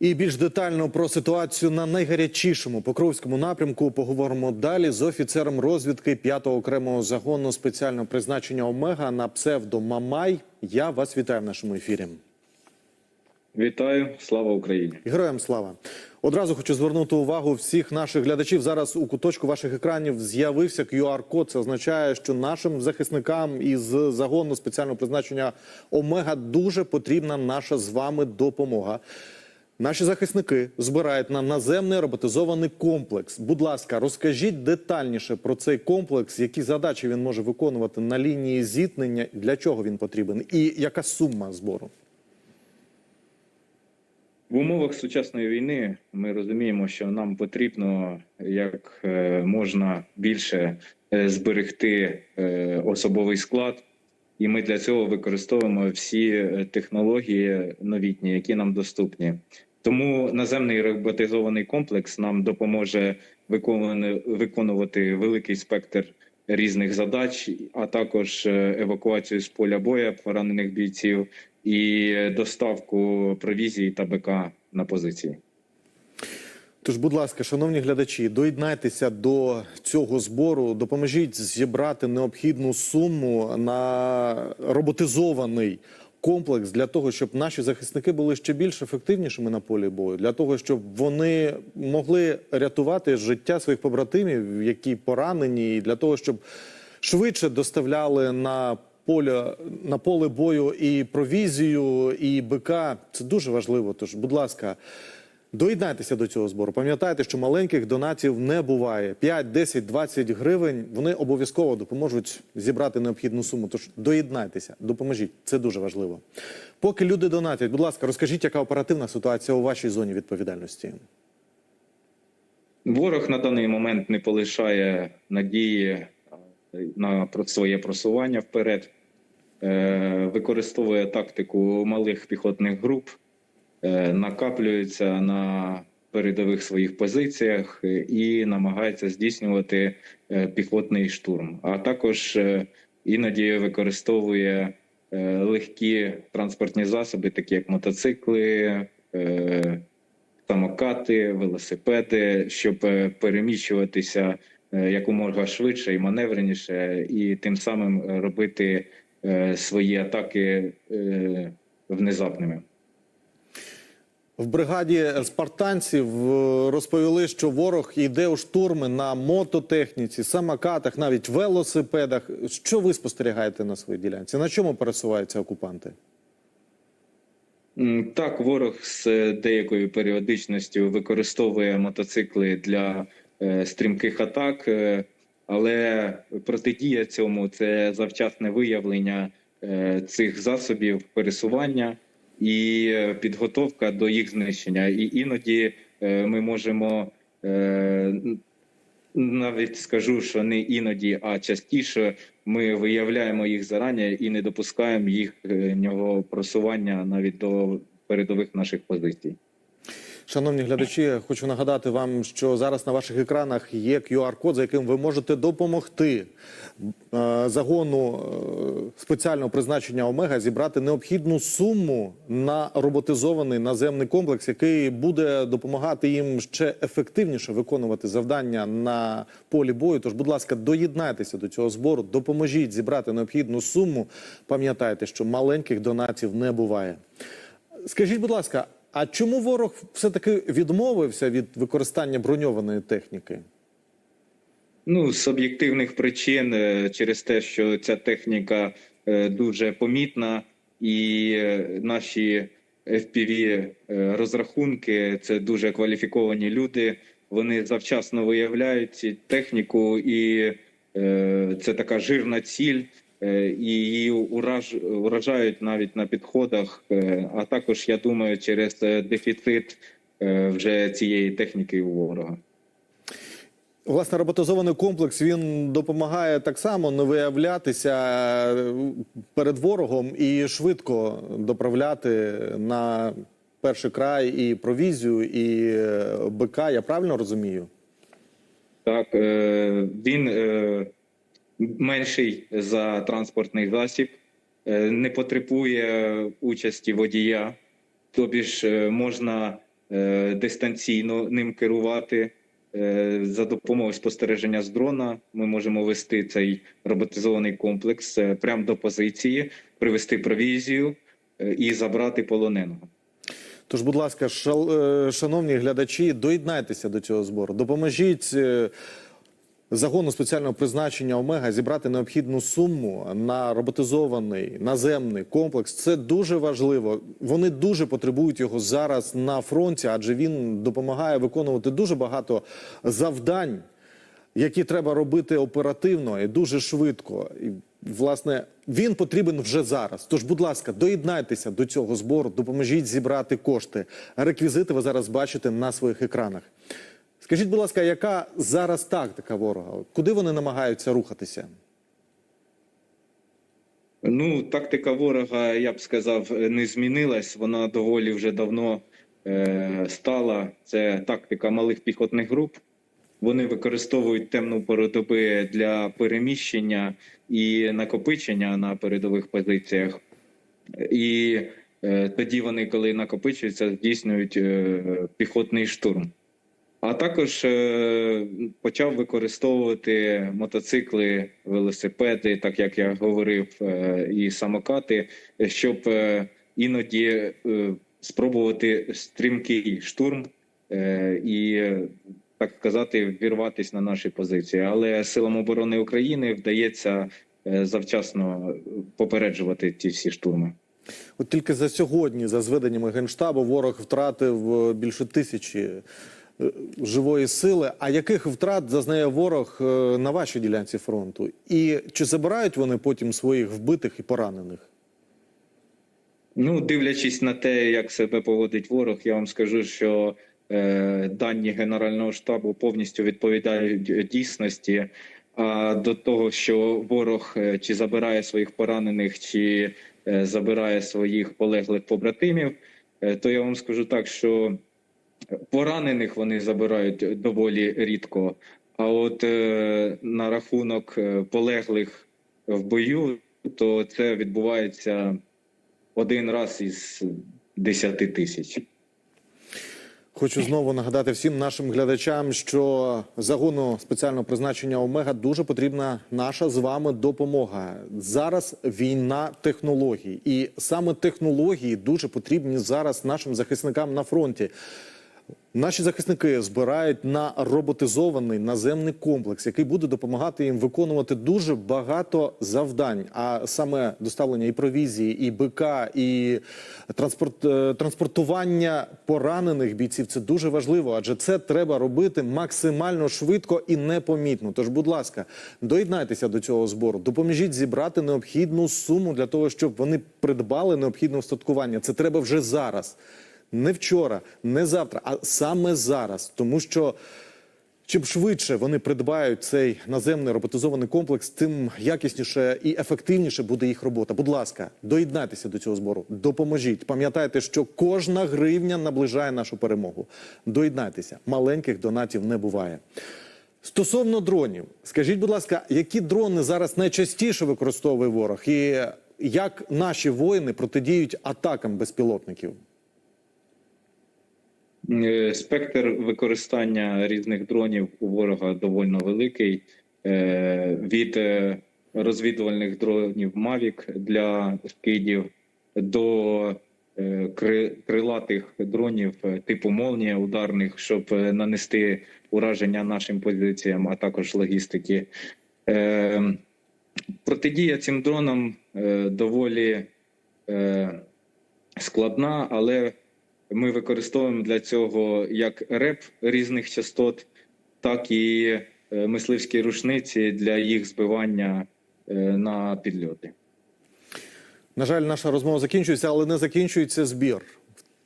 І більш детально про ситуацію на найгарячішому Покровському напрямку поговоримо далі з офіцером розвідки 5-го окремого загону спеціального призначення Омега на псевдо Мамай. Я вас вітаю в нашому ефірі. Вітаю, слава Україні! Героям слава! Одразу хочу звернути увагу всіх наших глядачів. Зараз у куточку ваших екранів з'явився QR-код. Це означає, що нашим захисникам із загону спеціального призначення Омега дуже потрібна наша з вами допомога. Наші захисники збирають на наземний роботизований комплекс. Будь ласка, розкажіть детальніше про цей комплекс, які задачі він може виконувати на лінії зіткнення, для чого він потрібен, і яка сума збору. В умовах сучасної війни ми розуміємо, що нам потрібно як е, можна більше е, зберегти е, особовий склад, і ми для цього використовуємо всі технології новітні, які нам доступні. Тому наземний роботизований комплекс нам допоможе виконувати, великий спектр різних задач, а також е, евакуацію з поля боя поранених бійців і доставку провізії та БК на позиції. Тож, будь ласка, шановні глядачі, доєднайтеся до цього збору, допоможіть зібрати необхідну суму на роботизований комплекс для того, щоб наші захисники були ще більш ефективнішими на полі бою, для того, щоб вони могли рятувати життя своїх побратимів, які поранені, і для того, щоб швидше доставляли на поля на поле бою і провізію, і БК. Це дуже важливо. Тож, будь ласка. Доєднайтеся до цього збору. Пам'ятайте, що маленьких донатів не буває. 5, 10, 20 гривень. Вони обов'язково допоможуть зібрати необхідну суму. Тож доєднайтеся, допоможіть. Це дуже важливо. Поки люди донатять, будь ласка, розкажіть, яка оперативна ситуація у вашій зоні відповідальності. Ворог на даний момент не полишає надії е, на своє просування вперед, Е, використовує тактику малих піхотних груп, е, накаплюється на передових своїх позиціях е, і намагається здійснювати е, піхотний штурм. А також іноді використовує легкі транспортні засоби, такі як мотоцикли. самокати, велосипеди, щоб переміщуватися якомога швидше і маневреніше, і тим самим робити свої атаки внезапними. В бригаді спартанців е, розповіли, що ворог йде у штурми на мототехніці, самокатах, навіть велосипедах. Що ви спостерігаєте на своїй ділянці? На чому пересуваються окупанти? Так, ворог з деякою періодичністю використовує мотоцикли для е, стрімких атак, е, але протидія цьому це завчасне виявлення цих засобів пересування і е, підготовка до їх знищення. І іноді е, ми можемо е, навіть скажу, що не іноді, а частіше ми виявляємо їх зарані і не допускаємо їхнього просування навіть до передових наших позицій. Шановні глядачі, хочу нагадати вам, що зараз на ваших екранах є QR-код, за яким ви можете допомогти е, загону е, спеціального призначення Омега зібрати необхідну суму на роботизований наземний комплекс, який буде допомагати їм ще ефективніше виконувати завдання на полі бою. Тож, будь ласка, доєднайтеся до цього збору, допоможіть зібрати необхідну суму. Пам'ятайте, що маленьких донатів не буває. Скажіть, будь ласка, а чому ворог все-таки відмовився від використання броньованої техніки? Ну, з об'єктивних причин, е, через те, що ця техніка е, дуже помітна, і е, наші fpv розрахунки це дуже кваліфіковані люди. Вони завчасно виявляють цю техніку, і це така жирна ціль, і її ураж, уражають навіть на підходах. Е, а також я думаю, через е, дефіцит е, вже цієї техніки у ворога. Власне, роботизований комплекс він допомагає так само не виявлятися е, перед ворогом і швидко доправляти на перший край і провізію, і е, БК. Я правильно розумію? Так, е, він е, менший за транспортний засіб, е, не потребує участі водія, тобі ж е, можна е, дистанційно ним керувати. За допомогою спостереження з дрона ми можемо вести цей роботизований комплекс прямо до позиції, привезти провізію і забрати полоненого. Тож, будь ласка, шал- шановні глядачі, доєднайтеся до цього збору. Допоможіть загону спеціального призначення Омега зібрати необхідну суму на роботизований наземний комплекс. Це дуже важливо. Вони дуже потребують його зараз на фронті, адже він допомагає виконувати дуже багато завдань, які треба робити оперативно і дуже швидко. І, власне, він потрібен вже зараз. Тож, будь ласка, доєднайтеся до цього збору, допоможіть зібрати кошти. Реквізити ви зараз бачите на своїх екранах. Скажіть, будь ласка, яка зараз тактика ворога? Куди вони намагаються рухатися? Ну, тактика ворога, я б сказав, не змінилась. Вона доволі вже давно е, стала. Це тактика малих піхотних груп. Вони використовують темну пору для переміщення і накопичення на передових позиціях. І е, тоді вони, коли накопичуються, здійснюють е, піхотний штурм. А також е, почав використовувати мотоцикли, велосипеди, так як я говорив, е, і самокати, щоб е, іноді спробувати стрімкий штурм і, так сказати, вірватися на наші позиції. Але силам оборони України вдається завчасно попереджувати ті всі штурми. От тільки за сьогодні, за зведеннями Генштабу, ворог втратив більше тисячі живої сили. А яких втрат зазнає ворог е, на вашій ділянці фронту? І чи забирають вони потім своїх вбитих і поранених? Ну, дивлячись на те, як себе поводить ворог, я вам скажу, що е, дані Генерального штабу повністю відповідають дійсності. А до того, що ворог е, чи забирає своїх поранених, чи е, забирає своїх полеглих побратимів, е, то я вам скажу так, що поранених вони забирають доволі рідко. А от е, на рахунок е, полеглих в бою, то це відбувається один раз із 10 тисяч. Хочу знову нагадати всім нашим глядачам, що загону спеціального призначення Омега дуже потрібна наша з вами допомога. Зараз війна технологій, і саме технології дуже потрібні зараз нашим захисникам на фронті. Наші захисники збирають на роботизований наземний комплекс, який буде допомагати їм виконувати дуже багато завдань. А саме доставлення і провізії, і БК, і транспорт, е, транспортування поранених бійців це дуже важливо, адже це треба робити максимально швидко і непомітно. Тож, будь ласка, доєднайтеся до цього збору, допоможіть зібрати необхідну суму для того, щоб вони придбали необхідне устаткування. Це треба вже зараз не вчора, не завтра, а саме зараз, тому що. Чим швидше вони придбають цей наземний роботизований комплекс, тим якісніше і ефективніше буде їх робота. Будь ласка, доєднайтеся до цього збору, допоможіть. Пам'ятайте, що кожна гривня наближає нашу перемогу. Доєднайтеся, маленьких донатів не буває. Стосовно дронів, скажіть, будь ласка, які дрони зараз найчастіше використовує ворог, і як наші воїни протидіють атакам безпілотників? Е, Спектр використання різних дронів у ворога доволі великий. Е, Від е, розвідувальних дронів Mavic для скидів до крилатих дронів типу молнія ударних, щоб нанести ураження нашим позиціям, а також логістики. Е, Протидія цим дронам доволі складна, але ми використовуємо для цього як реп різних частот, так і е, мисливські рушниці для їх збивання е, на підльоти. На жаль, наша розмова закінчується, але не закінчується збір.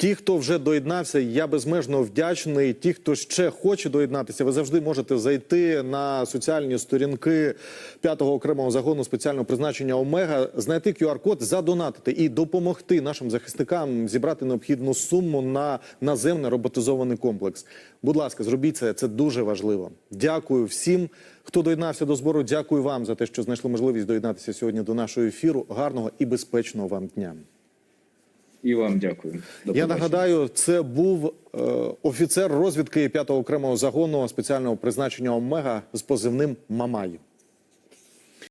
Ті, хто вже доєднався, я безмежно вдячний. Ті, хто ще хоче доєднатися, ви завжди можете зайти на соціальні сторінки 5-го окремого загону спеціального призначення Омега, знайти QR-код, задонатити і допомогти нашим захисникам зібрати необхідну суму на наземний роботизований комплекс. Будь ласка, зробіть це. Це дуже важливо. Дякую всім, хто доєднався до збору. Дякую вам за те, що знайшли можливість доєднатися сьогодні до нашого ефіру. Гарного і безпечного вам дня. І вам дякую. До Я нагадаю, це був е, офіцер розвідки 5-го окремого загону спеціального призначення Омега з позивним Мамай.